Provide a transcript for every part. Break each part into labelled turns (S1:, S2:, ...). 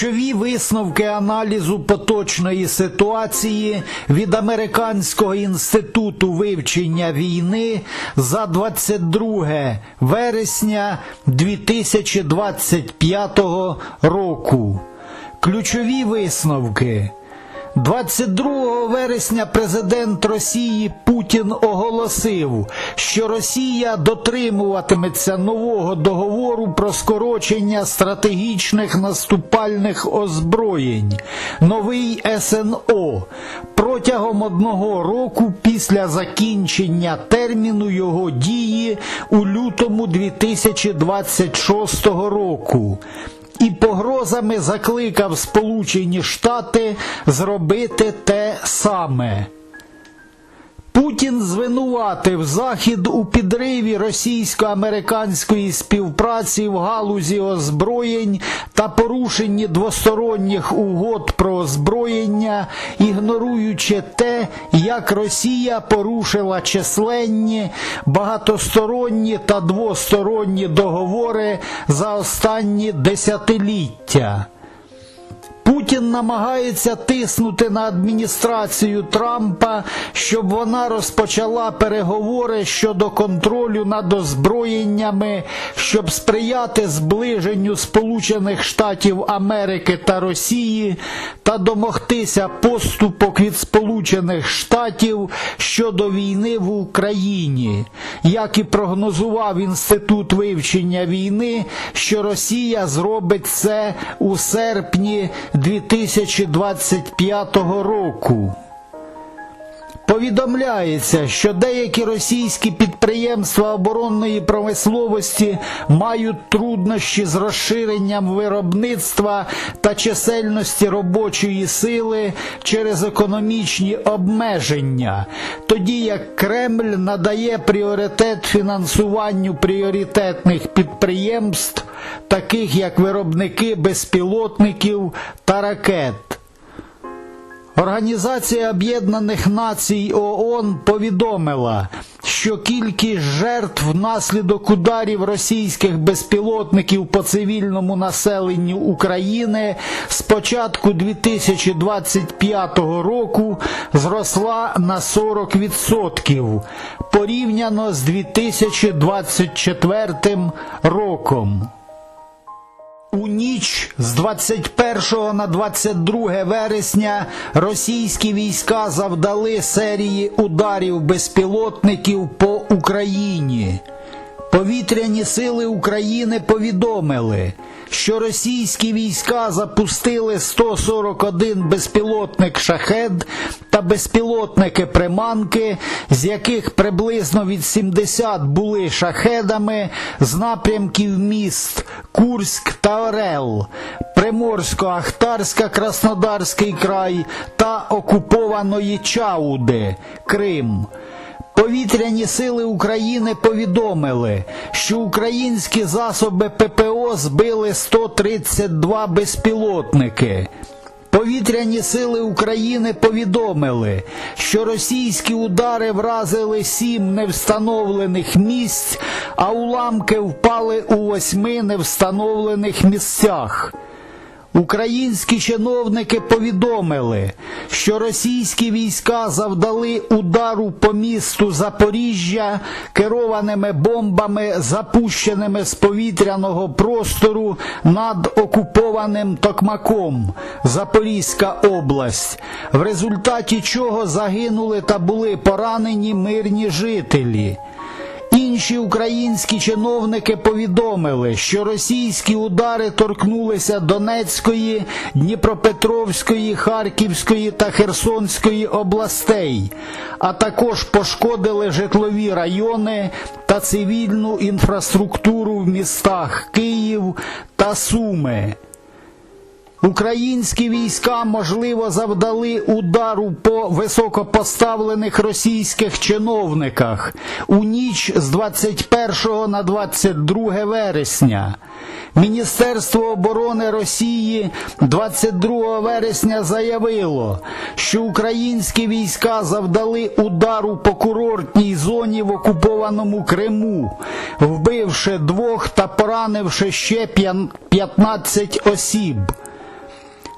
S1: Ключові висновки аналізу поточної ситуації від Американського інституту вивчення війни за 22 вересня 2025 року. Ключові висновки. 22 вересня президент Росії Путін оголосив, що Росія дотримуватиметься нового договору про скорочення стратегічних наступальних озброєнь, новий СНО, протягом одного року після закінчення терміну його дії у лютому 2026 року і погрозами закликав Сполучені Штати зробити те саме. Путін звинуватив Захід у підриві російсько-американської співпраці в галузі озброєнь та порушенні двосторонніх угод про озброєння, ігноруючи те, як Росія порушила численні багатосторонні та двосторонні договори за останні десятиліття. Путін намагається тиснути на адміністрацію Трампа, щоб вона розпочала переговори щодо контролю над озброєннями, щоб сприяти зближенню Сполучених Штатів Америки та Росії та домогтися поступок від Сполучених Штатів щодо війни в Україні, як і прогнозував інститут вивчення війни, що Росія зробить це у серпні 2025 року. Повідомляється, що деякі російські підприємства оборонної промисловості мають труднощі з розширенням виробництва та чисельності робочої сили через економічні обмеження, тоді як Кремль надає пріоритет фінансуванню пріоритетних підприємств, таких як виробники безпілотників та ракет. Організація Об'єднаних Націй ООН повідомила, що кількість жертв внаслідок ударів російських безпілотників по цивільному населенню України з початку 2025 року зросла на 40% порівняно з 2024 роком. У ніч з 21 на 22 вересня російські війська завдали серії ударів безпілотників по Україні. Повітряні сили України повідомили, що російські війська запустили 141 безпілотник шахед та безпілотники приманки, з яких приблизно від 70 були шахедами з напрямків міст Курськ та Орел, Приморсько-Ахтарська, Краснодарський край та окупованої Чауди, Крим. Повітряні сили України повідомили, що українські засоби ППО збили 132 безпілотники. Повітряні сили України повідомили, що російські удари вразили сім невстановлених місць, а уламки впали у восьми невстановлених місцях. Українські чиновники повідомили, що російські війська завдали удару по місту Запоріжжя керованими бомбами, запущеними з повітряного простору над окупованим Токмаком, Запорізька область, в результаті чого загинули та були поранені мирні жителі. Інші українські чиновники повідомили, що російські удари торкнулися Донецької, Дніпропетровської, Харківської та Херсонської областей, а також пошкодили житлові райони та цивільну інфраструктуру в містах Київ та Суми. Українські війська, можливо, завдали удару по високопоставлених російських чиновниках у ніч з 21 на 22 вересня. Міністерство оборони Росії 22 вересня заявило, що українські війська завдали удару по курортній зоні в окупованому Криму, вбивши двох та поранивши ще 15 осіб.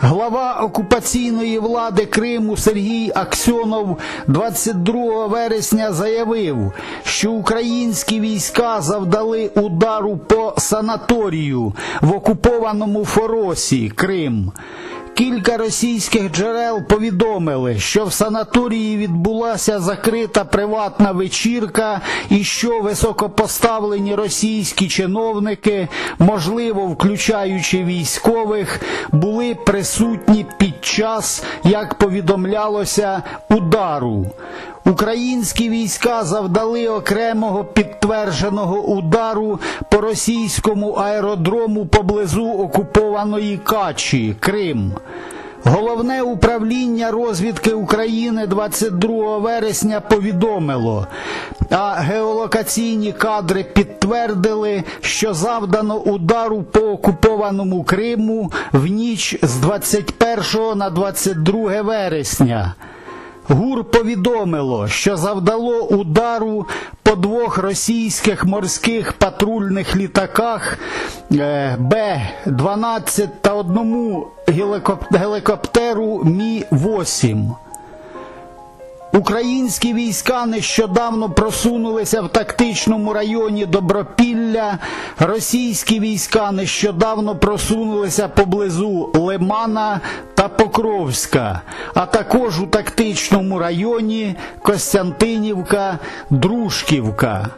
S1: Глава окупаційної влади Криму Сергій Аксьонов 22 вересня заявив, що українські війська завдали удару по санаторію в окупованому Форосі Крим. Кілька російських джерел повідомили, що в санаторії відбулася закрита приватна вечірка і що високопоставлені російські чиновники, можливо, включаючи військових, були присутні під час, як повідомлялося, удару. Українські війська завдали окремого підтвердженого удару по російському аеродрому поблизу окупованої Качі, Крим. Головне управління розвідки України 22 вересня повідомило, а геолокаційні кадри підтвердили, що завдано удару по окупованому Криму в ніч з 21 на 22 вересня. ГУР повідомило, що завдало удару по двох російських морських патрульних літаках е, Б-12 та одному гелікоптеру Мі-8. Українські війська нещодавно просунулися в тактичному районі Добропілля. Російські війська нещодавно просунулися поблизу Лимана та Покровська, а також у тактичному районі Костянтинівка, Дружківка.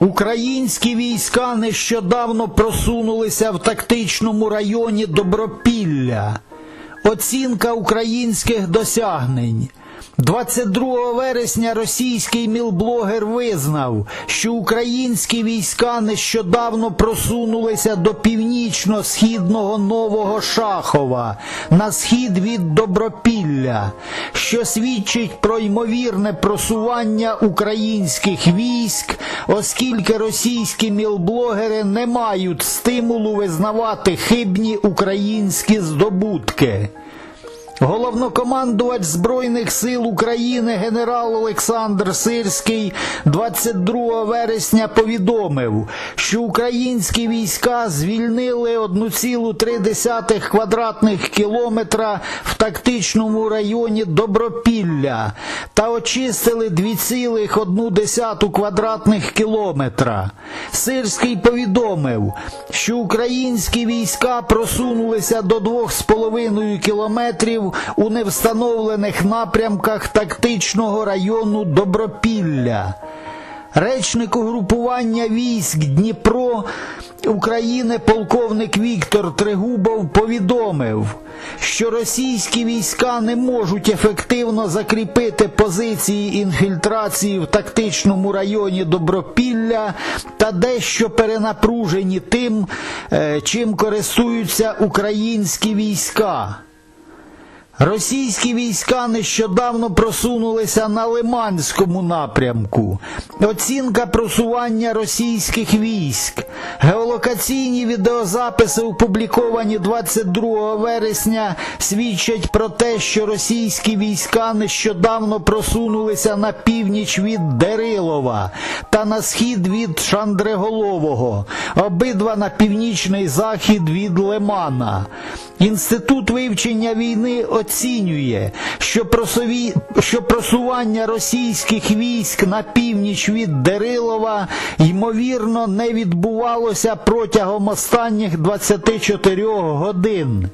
S1: Українські війська нещодавно просунулися в тактичному районі Добропілля. Оцінка українських досягнень. 22 вересня російський мілблогер визнав, що українські війська нещодавно просунулися до північно-східного Нового Шахова на схід від Добропілля, що свідчить про ймовірне просування українських військ, оскільки російські мілблогери не мають стимулу визнавати хибні українські здобутки. Головнокомандувач Збройних сил України генерал Олександр Сирський 22 вересня повідомив, що українські війська звільнили 1,3 квадратних кілометра в тактичному районі Добропілля та очистили 2,1 квадратних кілометра. Сирський повідомив, що українські війська просунулися до 2,5 кілометрів у невстановлених напрямках тактичного району Добропілля. Речник угрупування військ Дніпро України полковник Віктор Трегубов повідомив, що російські війська не можуть ефективно закріпити позиції інфільтрації в тактичному районі Добропілля та дещо перенапружені тим, е, чим користуються українські війська. Російські війська нещодавно просунулися на Лиманському напрямку. Оцінка просування російських військ. Геолокаційні відеозаписи, опубліковані 22 вересня, свідчать про те, що російські війська нещодавно просунулися на північ від Дерилова та на схід від Шандреголового, обидва на північний захід від Лимана. Інститут вивчення війни оцінює, що, просові... що просування російських військ на північ від Дерилова ймовірно не відбувалося протягом останніх 24 годин.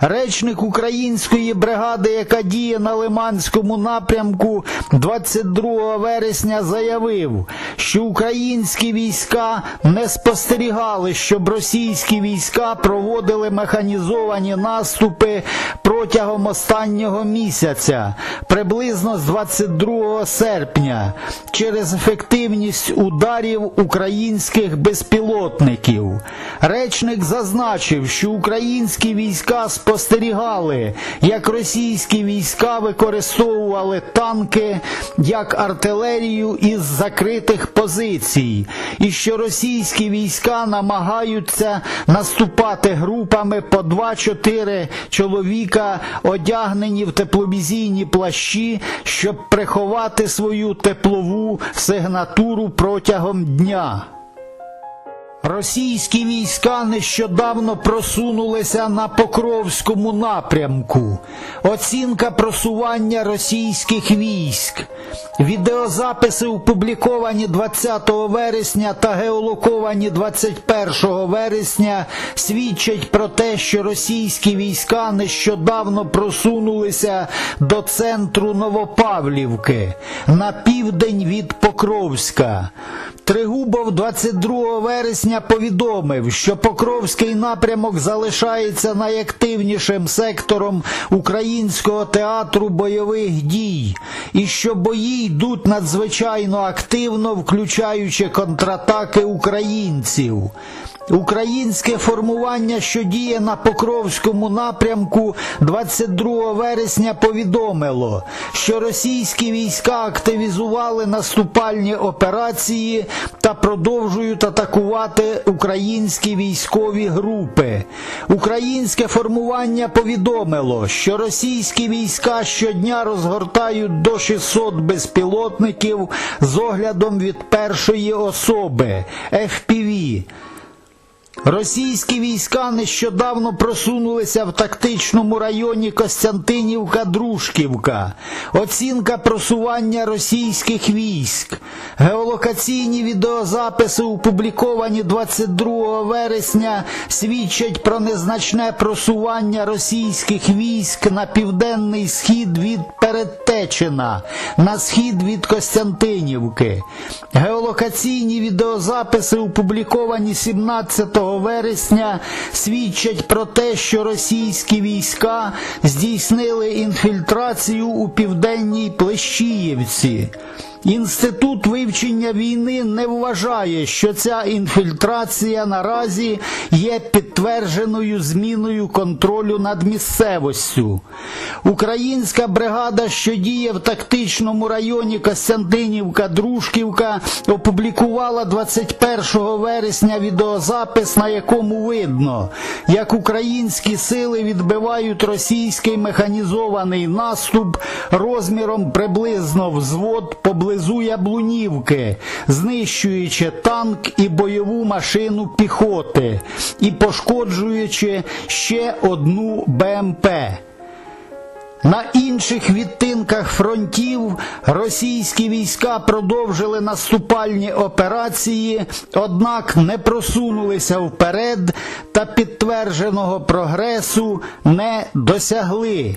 S1: Речник української бригади, яка діє на Лиманському напрямку, 22 вересня заявив, що українські війська не спостерігали, щоб російські війська проводили механізовані наступи протягом останнього місяця, приблизно з 22 серпня, через ефективність ударів українських безпілотників. Речник зазначив, що українські війська спостерігали, як російські війська використовували танки як артилерію із закритих позицій, і що російські війська намагаються наступати групами по 2-4 чоловіка, одягнені в тепловізійні плащі, щоб приховати свою теплову сигнатуру протягом дня. Російські війська нещодавно просунулися на Покровському напрямку. Оцінка просування російських військ. Відеозаписи опубліковані 20 вересня та геолоковані 21 вересня свідчать про те, що російські війська нещодавно просунулися до центру Новопавлівки на південь від Покровська. Тригубов 22 вересня повідомив, що Покровський напрямок залишається найактивнішим сектором українського театру бойових дій, і що бої йдуть надзвичайно активно, включаючи контратаки українців. Українське формування, що діє на Покровському напрямку, 22 вересня повідомило, що російські війська активізували наступальні операції та продовжують атакувати українські військові групи. Українське формування повідомило, що російські війська щодня розгортають до 600 безпілотників з оглядом від першої особи FPV. Російські війська нещодавно просунулися в тактичному районі Костянтинівка-Дружківка. Оцінка просування російських військ. Геолокаційні відеозаписи, опубліковані 22 вересня, свідчать про незначне просування російських військ на південний схід від Передтечина, на схід від Костянтинівки. Геолокаційні відеозаписи, опубліковані 17 вересня, свідчать про те, що російські війська здійснили інфільтрацію у південній Плещіївці. Інститут вивчення війни не вважає, що ця інфільтрація наразі є підтвердженою зміною контролю над місцевостю. Українська бригада, що діє в тактичному районі Костянтинівка-Дружківка, опублікувала 21 вересня відеозапис, на якому видно, як українські сили відбивають російський механізований наступ розміром приблизно взвод поблизу Яблунівки, знищуючи танк і бойову машину піхоти і пошкоджуючи ще одну БМП. На інших відтинках фронтів російські війська продовжили наступальні операції, однак не просунулися вперед та підтвердженого прогресу не досягли.